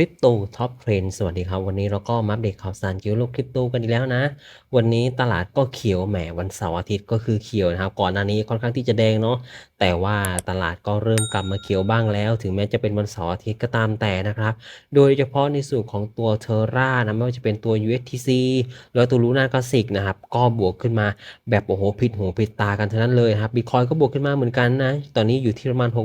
ริปโตท็อปเทรนสวัสดีครับ วันนี้เราก็มาอัปเดตข่าวสารเกี่ยวกับโลกคริปโตกันอีกแล้วนะ วันนี้ตลาดก็เขียวแหมวันเสาร์อาทิตย์ก็คือเขียวนะครับ ก่อนหน้านี้ค่อนข้างที่จะแดงเนาะแต่ว่าตลาดก็เริ่มกลับมาเขียวบ้างแล้ว ถึงแม้จะเป็นวันเสาร์อาทิตย์ก็ตามแต่นะครับ โดยเฉพาะในส่วนของตัวเทอร่านะไม่ว่าจะเป็นตัว USTC แล้วตัวลูน่ากสิกนะครับก็บวกขึ้นมาแบบโอ้โหผิดหูผิดตากันทั้งนั้นเลยครับบิตคอยก็บวกขึ้นมาเหมือนกันนะตอนนี้อยู่ที่ประมาณ 65,000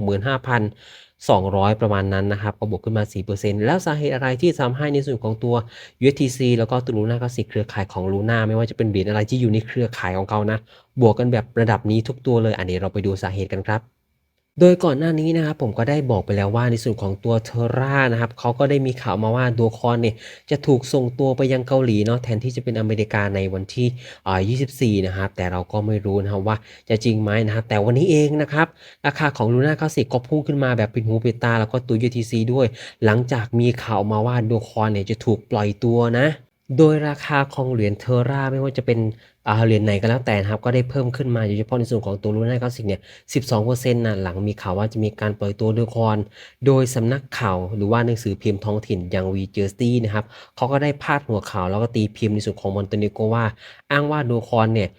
200 ประมาณนั้นนะครับก็บวกขึ้นมา 4%แล้วสาเหตุอะไรที่ทำให้ในส่วนของตัว USTC แล้วก็ตัวลูน่าก็สิเครือข่ายของลูน่าไม่ว่าจะเป็นเหรียญอะไรที่อยู่ในเครือข่ายของเขานะ บวกกันแบบระดับนี้ทุกตัวเลย อันนี้เราไปดูสาเหตุกันครับ โดยก่อนหน้านี้นะครับผมก็ได้บอกไปแล้วว่าในส่วนของตัวเทอร่านะครับเขาก็ได้มีข่าวมาว่าดัวคอนเนี่ยจะถูกส่งตัวไปยังเกาหลีเนาะแทนที่จะเป็นอเมริกาในวันที่อ่า24 นะครับ แต่เราก็ไม่รู้นะครับว่าจะจริงไหมนะครับแต่วันนี้เองนะครับราคาของลูน่าเก้าสิก็พุ่งขึ้นมาแบบปิดหูปิดตา แล้วก็ตัว UTC ด้วย หลังจากมีข่าวมาว่าดัวคอนเนี่ยจะถูกปล่อยตัวนะโดยราคาของเหรียญเทอร่าไม่ว่าจะเป็น เหรียญไหนก็แล้วแต่ครับก็ได้เพิ่มขึ้นมาโดยเฉพาะในส่วนของตัวลูน่าเก้าสิเนี่ย12%นะหลังมีข่าวว่าจะมีการปล่อยตัวโดยคอนโดยสำนักข่าวหรือว่าหนังสือพิมพ์ท้องถิ่นอย่างวีเจอร์ซีนะครับเขาก็ได้พาดหัวข่าวแล้วก็ตีพิมพ์ในส่วนของมอนเตเนโกว่า อ้างว่าโดคอนเนี่ย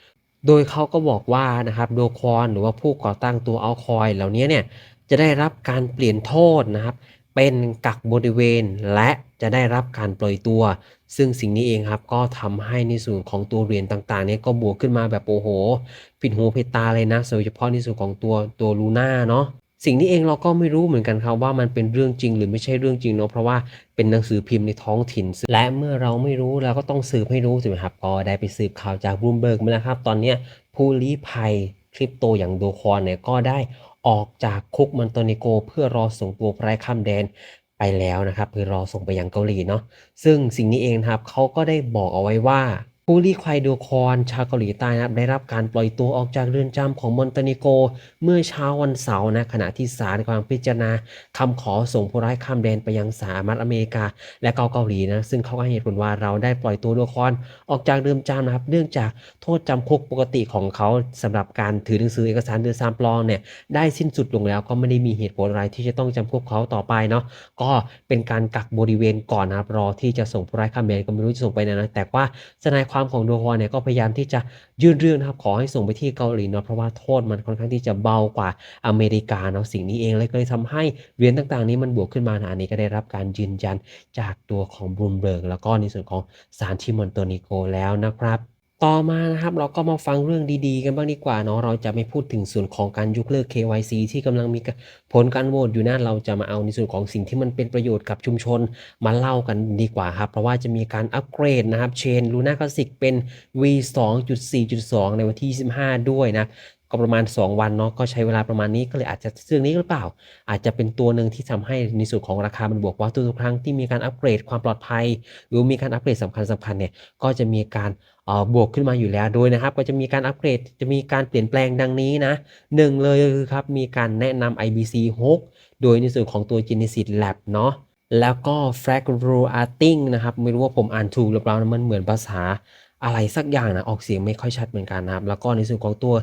โดยเขาก็บอกว่านะครับโดคอนหรือว่าผู้ก่อตั้งตัวเอัลคอยเหล่านี้เนี่ยจะได้รับการเปลี่ยนโทษนะครับ เป็นกักบริเวณ และจะได้รับการปล่อยตัว ซึ่งสิ่งนี้เองครับก็ทำให้ในส่วนของตัวเหรียญต่างๆเนี่ยก็บวกขึ้นมาแบบโอ้โห ผิดหูผิดตาเลยนะโดยเฉพาะในส่วนของตัวตัวลูน่าเนาะสิ่งนี้เองเราก็ไม่รู้เหมือนกันครับว่ามันเป็นเรื่องจริงหรือไม่ใช่เรื่องจริงเนาะเพราะว่าเป็นหนังสือพิมพ์ในท้องถิ่น และเมื่อเราไม่รู้เราก็ต้องสืบให้รู้ถูกไหมครับก็ได้ไปสืบข่าวจากบลูมเบิร์กมาแล้วครับ ตอนนี้ผู้ลี้ภัยคริปโตอย่างโดคอนเนี่ยก็ได้ ออกจากคุกมอนโตนิโก เพื่อรอส่งตัวไร้ข้ามแดนไปแล้วนะครับเพื่อรอส่งไปยังเกาหลีเนาะซึ่งสิ่งนี้เองนะครับเขาก็ได้บอกเอาไว้ว่า ผู้ลี้ภัยโดคอนชาวเกาหลีใต้นะครับได้รับการปล่อยตัวออกจากเรือนจำของมอนเตเนโก เมื่อเช้าวันเสาร์นะขณะที่ศาลกำลังพิจารณาคำขอส่งผู้ร้ายข้ามแดนไปยังสหรัฐอเมริกา และเกาเกาหลีนะซึ่งเขาก็ให้เหตุผลว่าเราได้ปล่อยตัวโดคอนออกจากเรือนจำนะครับ เนื่องจากโทษจำคุกปกติของเขาสำหรับการถือหนังสือเอกสารเดินสามปลอมเนี่ยได้สิ้นสุดลงแล้วก็ไม่ได้มีเหตุผลอะไรที่จะต้องจำคุกเขาต่อไปเนาะก็เป็นการกักบริเวณก่อนนะครับรอที่จะส่งผู้ร้ายข้ามแดนก็ไม่รู้จะส่งไปไหนนะแต่ว่าทนายความความของโดคอนเนี่ยก็พยายามที่จะยื่นเรื่องนะครับขอให้ส่งไปที่เกาหลีเนาะเพราะว่าโทษมันค่อนข้างที่จะเบากว่าอเมริกาเนาะสิ่งนี้เองเลยก็เลยทำให้เหรียญต่างๆ นี้มันบวกขึ้นมานะอันนี้ก็ได้รับการยืนยันจากตัวของบลูมเบิร์กแล้วก็ในส่วนของสารที่มอนโตนิโกแล้วนะครับ ต่อมานะครับเราก็มาฟังเรื่องดีๆ กันบ้างดีกว่าเนาะเราจะไม่พูดถึงส่วนของการยกเลิก KYC ที่กำลังมีผลการโหวตอยู่นะเราจะมาเอาในส่วนของสิ่งที่มันเป็นประโยชน์กับชุมชนมาเล่ากันดีกว่าครับ เพราะว่าจะมีการอัปเกรดนะครับเชนลูน่าคลาสิกเป็น V 2.4.2 ในวันที่ 25 ด้วยนะก็ประมาณ 2 วันเนาะก็ใช้เวลาประมาณนี้ก็เลยอาจจะเรื่องนี้หรือเปล่า อาจจะเป็นตัวหนึ่งที่ทำให้ในส่วนของราคามันบวกว่าทุกครั้งที่มีการอัปเกรดความปลอดภัย หรือมีการอัปเกรดสำคัญสำคัญเนี่ยก็จะมีการ บวกขึ้นมาอยู่แล้วโดยนะครับ ก็จะมีการอัปเกรดจะมีการเปลี่ยนแปลงดังนี้นะหนึ่งเลยคือครับมีการแนะนำ IBC 6 โดยในส่วนของตัว Genesis Lab เนาะแล้วก็ Frag r o a r t i n g นะครับ ไม่รู้ว่าผมอ่านถูกหรือเปล่านะมันเหมือนภาษาอะไรสักอย่างนะ ออกเสียงไม่ค่อยชัดเหมือนกันนะครับ แล้วก็ในส่วนของตัว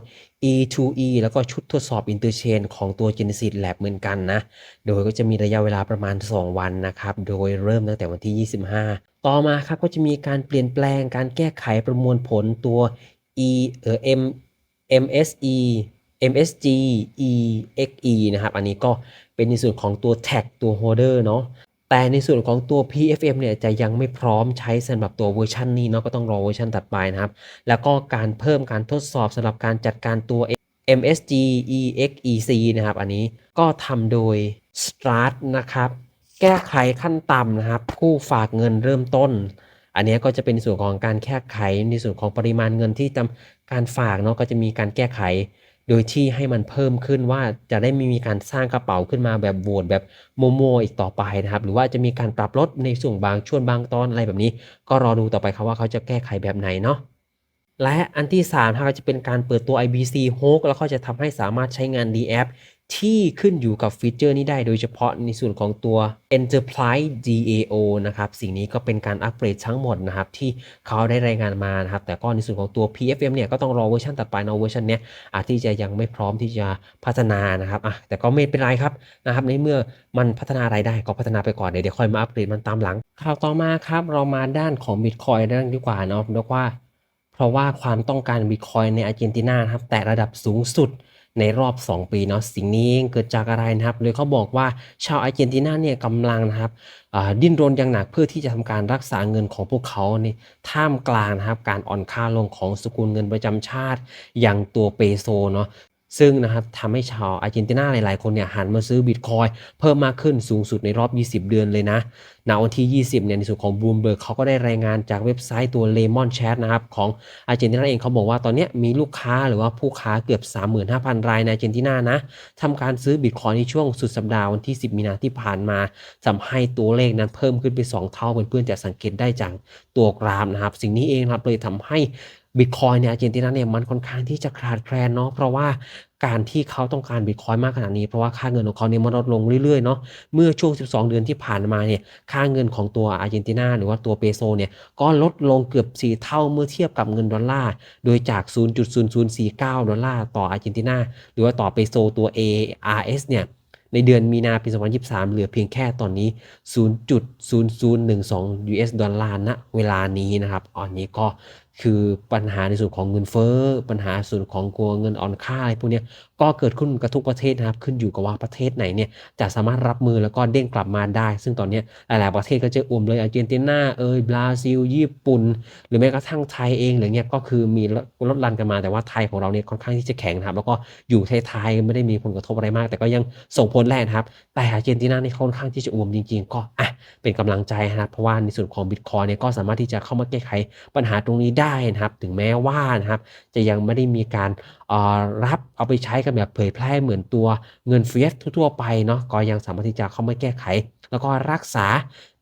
E2E แล้วก็ชุดทดสอบ Interchain ของตัว Genesis Lab เหมือนกันนะ โดยก็จะมีระยะเวลาประมาณ 2 วันนะครับ โดยเริ่มตั้งแต่วันที่ 25 ต่อมาครับก็จะมีการเปลี่ยนแปลงการแก้ไขประมวลผลตัว E เอ่อ M MSE MSG EXE นะครับ อันนี้ก็เป็นในส่วนของตัว tag ตัว holder เนาะแต่ในส่วนของตัว PFM เนี่ยจะยังไม่พร้อมใช้สำหรับตัวเวอร์ชันนี้เนาะก็ต้องรอเวอร์ชันถัดไปนะครับ แล้วก็การเพิ่มการทดสอบสำหรับการจัดการตัว MSG EXEC นะครับ อันนี้ก็ทำโดย Strat นะครับ แก้ไขขั้นต่ำนะครับผู้ฝากเงินเริ่มต้น อันนี้ก็จะเป็นส่วนของการแก้ไขในส่วนของปริมาณเงินที่ทำการฝากเนาะก็จะมีการแก้ไข โดยที่ให้มันเพิ่มขึ้นว่าจะได้ไม่มีการสร้างกระเป๋าขึ้นมาแบบโหวตแบบโมโมอีกต่อไปนะครับ หรือว่าจะมีการปรับลดในส่วนบางช่วงบางตอนอะไรแบบนี้ ก็รอดูต่อไปครับว่าเขาจะแก้ไขแบบไหนเนาะและอันที่3ครับก็จะเป็นการเปิดตัว IBC 6แล้วก็จะทำให้สามารถใช้งาน D app ที่ขึ้นอยู่กับฟีเจอร์นี้ได้โดยเฉพาะในส่วนของตัว Enterprise DAO นะครับ สิ่งนี้ก็เป็นการอัปเกรดทั้งหมดนะครับ ที่เขาได้รายงานมานะครับ แต่ก็ในส่วนของตัว PFM เนี่ยก็ต้องรอเวอร์ชันต่อไปเนาะเวอร์ชันเนี้ยอาจที่จะยังไม่พร้อมที่จะพัฒนานะครับอะแต่ก็ไม่เป็นไรครับนะครับในเมื่อมันพัฒนาอะไรได้ก็พัฒนาไปก่อนเดี๋ยวเดี๋ยวค่อยมาอัปเกรดมันตามหลังข่าวต่อมาครับเรามาด้านของ Bitcoin ด้านดีกว่าเนาะเพรียกว่าเพราะว่าความต้องการบิตคอยในอาร์เจนตินานะครับแต่ระดับสูงสุด ในรอบ 2 ปีเนาะสิ่งนี้เกิดจากอะไรนะครับเลยเขาบอกว่าชาวอาร์เจนตินาเนี่ยกำลังนะครับดิ้นรนอย่างหนักเพื่อที่จะทำการรักษาเงินของพวกเขาในท่ามกลางนะครับการอ่อนค่าลงของสกุลเงินประจำชาติ อย่างตัวเปโซเนาะ ซึ่งนะครับทำให้ชาวอาร์เจนตินาหลาย ๆ คนเนี่ยหันมาซื้อบิตคอยเพิ่มมากขึ้นสูงสุดในรอบ 20 เดือนเลยนะณวันที่ 20 เนี่ยในส่วนของ Bloomberg เขาก็ได้รายงานจากเว็บไซต์ตัว Lemon Chat นะครับของอาร์เจนตินาเองเขาบอกว่าตอนนี้มีลูกค้าหรือว่าผู้ค้าเกือบ 35,000 รายในอาร์เจนตินานะทำการซื้อบิตคอยในช่วงสุดสัปดาห์วันที่ 10 มีนาที่ผ่านมาทำให้ตัวเลขนั้นเพิ่มขึ้นไป 2 เท่าเพื่อนๆจะสังเกตได้จากตัวกราฟนะครับสิ่งนี้เองครับเลยทำให้ บิตคอยในอาร์เจนตินาเนี่ยมันค่อนข้างที่จะขาดแคลนเนาะเพราะว่าการที่เขาต้องการบิตคอยมากขนาดนี้ เพราะว่าค่าเงินของเขาเนี่ยมันลดลงเรื่อยๆเนาะเมื่อช่วง 12 เดือนที่ผ่านมาเนี่ยค่าเงินของตัวอาร์เจนตินาหรือว่าตัวเปโซเนี่ยก็ลดลงเกือบ 4 เท่าเมื่อเทียบกับเงินดอลลาร์โดยจาก 0.0049 ดอลลาร์ต่ออาร์เจนตินาหรือว่าต่อเปโซตัว ARS เนี่ยในเดือนมีนาปี 2023 เหลือเพียงแค่ตอนนี้ 0.0012 US ดอลลาร์ณเวลานี้นะครับอันนี้ก็ คือปัญหาในส่วนของเงินเฟ้อ ปัญหาส่วนของกลัวเงินอ่อนค่าอะไรพวกนี้ก็เกิดขึ้นกับทุกประเทศนะครับ ขึ้นอยู่กับว่าประเทศไหนเนี่ยจะสามารถรับมือแล้วก็เด้งกลับมาได้ ซึ่งตอนนี้หลายๆประเทศก็จะอ่วมเลยอาร์เจนตินาเอยบราซิล ญี่ปุ่น หรือแม้กระทั่งไทยเองหรือเงี้ยก็คือมีลดรันกันมาแต่ว่าไทยของเราเนี่ยค่อนข้างที่จะแข็งนะครับแล้วก็อยู่ท้ายๆไม่ได้มีผลกระทบอะไรมาก แต่ก็ยังส่งผลแรงครับ แต่อาร์เจนตินาเนี่ยค่อนข้างที่จะอ่วมจริง ๆ ก็อะเป็นกำลังใจนะครับเพราะว่าในส่วนของบิตคอยเนี่ยก็สามารถที่จะเข้ามาแก้ไขปัญหาตรงนี้ได้ได้นะครับ ถึงแม้ว่านะครับ จะยังไม่ได้มีการรับเอาไปใช้กันแบบเผยแพร่เหมือนตัวเงินเฟียสทั่วๆไปเนาะก็ยังสามารถที่จะเข้ามาแก้ไข แล้วก็รักษา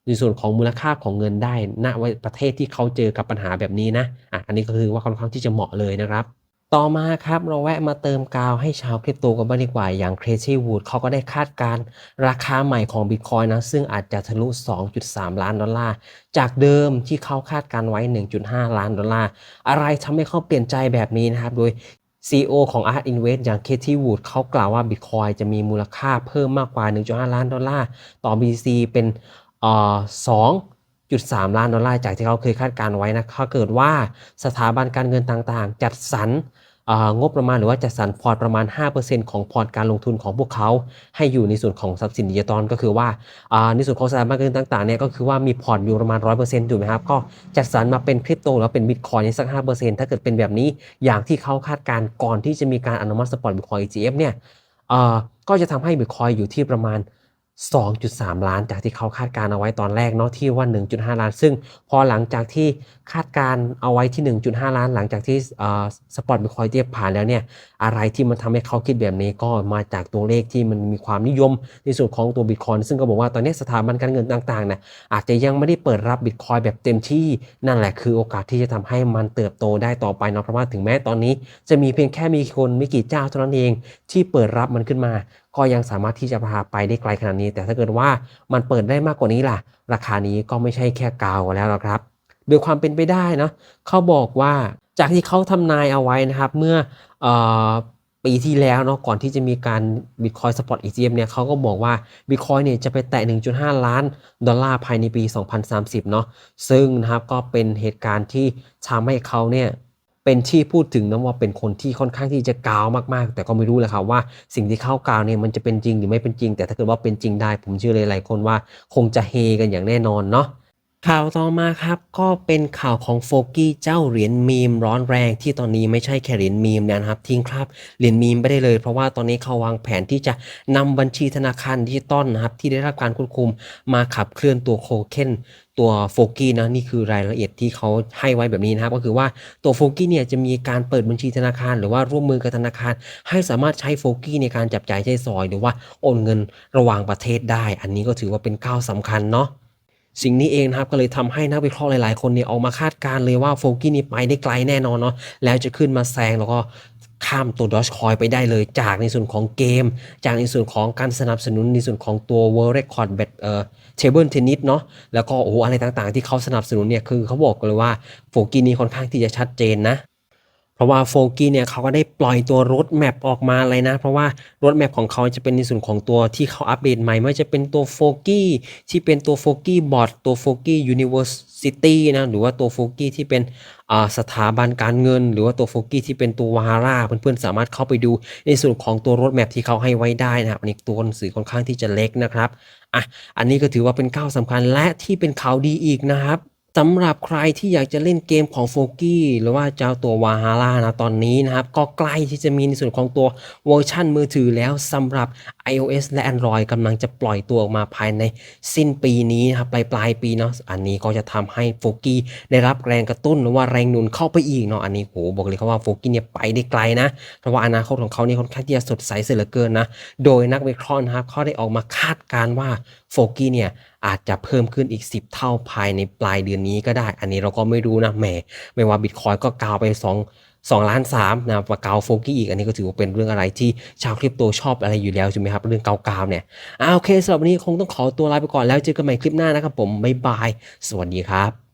ในส่วนของมูลค่าของเงินได้ณประเทศที่เขาเจอกับปัญหาแบบนี้นะอะอันนี้ก็คือว่าค่อนข้างที่จะเหมาะเลยนะครับ ต่อมาครับเราแวะมาเติมกาวให้ชาวคริปโตกันบ้างดีกว่าอย่าง Crazy Wood เขาก็ได้คาดการราคาใหม่ของ Bitcoin นะ ซึ่งอาจจะทะลุ 2.3 ล้านดอลลาร์ จากเดิมที่เขาคาดการไว้ 1.5 ล้านดอลลาร์ อะไรทำให้เขาเปลี่ยนใจแบบนี้นะครับ โดย CEO ของ Art Invest อย่าง Katie Wood เขากล่าวว่า Bitcoin จะมีมูลค่าเพิ่มมากกว่า 1.5 ล้านดอลลาร์ ต่อ BTC เป็นเอ่อ2 3 ล้านดอลลาร์จากที่เขาเคยคาดการไว้นะถ้าเกิดว่าสถาบันการเงินต่างๆ จัดสรรงบประมาณหรือว่าจัดสรรพอร์ตประมาณ 5%ของพอร์ตการลงทุนของพวกเขา ให้อยู่ในส่วนของทรัพย์สินดิจิตอลก็คือว่าในส่วนของสถาบันการเงินต่างๆเนี่ยก็คือว่ามีพอร์ตอยู่ประมาณ 100%ถูกไหมครับ ก็จัดสรรมาเป็นคริปโตแล้วเป็นบิตคอยน์สัก 5%ถ้าเกิดเป็นแบบนี้อย่างที่เขาคาดการก่อนที่จะมีการอนุมัติสปอร์ตบิตคอยน์ ETF เนี่ยก็จะทำให้บิตคอยน์อยู่ที่ประมาณ 2.3 ล้านจากที่เขาคาดการเอาไว้ตอนแรกเนาะที่ว่า 1.5 ล้าน ซึ่งพอหลังจากที่คาดการเอาไว้ที่ 1.5 ล้าน หลังจากที่สปอร์ตบิตคอยเทียบผ่านแล้วเนี่ยอะไรที่มันทำให้เขาคิดแบบนี้ก็มาจากตัวเลขที่มันมีความนิยมในส่วนของตัวบิตคอยซึ่งก็บอกว่าตอนนี้สถาบันการเงินต่างๆนะอาจจะยังไม่ได้เปิดรับบิตคอยแบบเต็มที่นั่นแหละคือโอกาสที่จะทำให้มันเติบโตได้ต่อไปเนาะเพราะว่าถึงแม้ตอนนี้ จะมีเพียงแค่มีคนไม่กี่เจ้าเท่านั้นเองที่เปิดรับมันขึ้นมา ก็ยังสามารถที่จะพาไปได้ไกลขนาดนี้ แต่ถ้าเกิดว่ามันเปิดได้มากกว่านี้ล่ะ ราคานี้ก็ไม่ใช่แค่กาวแล้วครับโดยความเป็นไปได้นะเขาบอกว่าจากที่เขาทำนายเอาไว้นะครับเมื่ออปีที่แล้วเนาะก่อนที่จะมีการ Bitcoin Spot ETF เนี่ยเขาก็บอกว่า Bitcoin เนี่ยจะไปแตะ 1.5 ล้านดอลลาร์ภายในปี 2030 เนาะซึ่งนะครับก็เป็นเหตุการณ์ที่ทำให้เขาเนี่ย เป็นที่พูดถึงนะว่าเป็นคนที่ค่อนข้างที่จะกาวมากๆ แต่ก็ไม่รู้เลยครับว่าสิ่งที่เข้ากาวเนี่ยมันจะเป็นจริงหรือไม่เป็นจริง แต่ถ้าเกิดว่าเป็นจริงได้ ผมเชื่อเลยหลายคนว่า คงจะเฮกันอย่างแน่นอนเนาะ ข่าวต่อมาครับก็เป็นข่าวของโฟกี้เจ้าเหรียญมีมร้อนแรง ที่ตอนนี้ไม่ใช่แค่เหรียญมีมนะครับทิ้งครับเหรียญมีมไม่ได้เลย เพราะว่าตอนนี้เขาวางแผนที่จะนำบัญชีธนาคารดิจิตอลนะครับที่ได้รับการควบคุมมาขับเคลื่อนตัวโคเคนตัวโฟกี้นะนี่คือรายละเอียดที่เขาให้ไว้แบบนี้นะครับก็คือว่าตัวโฟกี้เนี่ยจะมีการเปิดบัญชีธนาคาร หรือว่าร่วมมือกับธนาคาร ให้สามารถใช้โฟกี้ในการจับจ่ายใช้สอย หรือว่าโอนเงินระหว่างประเทศได้ อันนี้ก็ถือว่าเป็นก้าวสาคัญเนาะ สิ่งนี้เองนะครับก็เลยทำให้นักวิเคราะห์หลาย ๆ คนเนี่ยออกมาคาดการเลยว่าโฟกี้นี่ไปได้ไกลแน่นอนเนาะแล้วจะขึ้นมาแซงแล้วก็ข้ามตัวดอ g คอยไปได้เลยจากในส่วนของเกม จากในส่วนของการสนับสนุนในส่วนของตัว World Record Bet เอ่อ Table Tennis เนาะแล้วก็โอ้โหอะไรต่างๆ ที่เขาสนับสนุนเนี่ยคือเขาบอกเลยว่าโฟกี้นี้ค่อนข้างที่จะชัดเจนนะ ราะว่าโฟกี้เนี่ยเขาก็ได้ปล่อยตัวรถแมปออกมาเลยนะ เพราะว่ารถแมปของเขาจะเป็นในส่วนของตัวที่เขาอัปเดตใหม่ไม่ว่าจะเป็นตัวโฟกี้ที่เป็นตัวโฟกี้บอร์ดตัวโฟกี้ยูนิเวอร์ซิตี้นะหรือว่าตัวโฟกี้ที่เป็นสถาบันการเงิน หรือว่าตัวโฟกี้ที่เป็นตัววาร่าเพื่อนๆสามารถเข้าไปดูในส่วนของตัวรถแมปที่เขาให้ไว้ได้นะครับอันนี้ตัวหนังสือค่อนข้างที่จะเล็กนะครับอะอันนี้ก็ถือว่าเป็นก้าวสำคัญและที่เป็นข่าวดีอีกนะครับ สำหรับใครที่อยากจะเล่นเกมของโฟกี้หรือว่าเจ้าตัววาฮาร่านะตอนนี้นะครับ ก็ใกล้ที่จะมีในส่วนของตัวเวอร์ชันมือถือแล้วสำหรับ iOS และ Android กำลังจะปล่อยตัวออกมาภายในสิ้นปีนี้นะครับปลายปลายปีเนาะอันนี้ก็จะทำให้โฟกี้ได้รับแรงกระตุ้นหรือว่าแรงหนุนเข้าไปอีกเนาะอันนี้โหบอกเลยครับว่าโฟกี้เนี่ยไปได้ไกลนะเพราะว่าอนาคตของเขาเนี่ยค่อนข้างที่จะสดใสเสียเหลือเกินนะโดยนักวิเคราะห์นะครับเขาได้ออกมาคาดการณ์ว่าโฟกี้เนี่ยอาจจะเพิ่มขึ้นอีก 10 เท่าภายในปลายเดือนนี้ก็ได้ อันนี้เราก็ไม่รู้นะแหมไม่ว่าบิตคอยก็กาวไป2 2ล้านสามนะปาเกาโฟกี้อีกอันนี้ก็ถือว่าเป็นเรื่องอะไรที่ชาวคริปโตชอบอะไรอยู่แล้วใช่ไหมครับ เรื่องเกาๆเนี่ยอ่าโอเคสำหรับวันนี้คงต้องขอตัวลาไปก่อนแล้วเจอกันใหม่คลิปหน้านะครับผมบ๊ายบาย สวัสดีครับ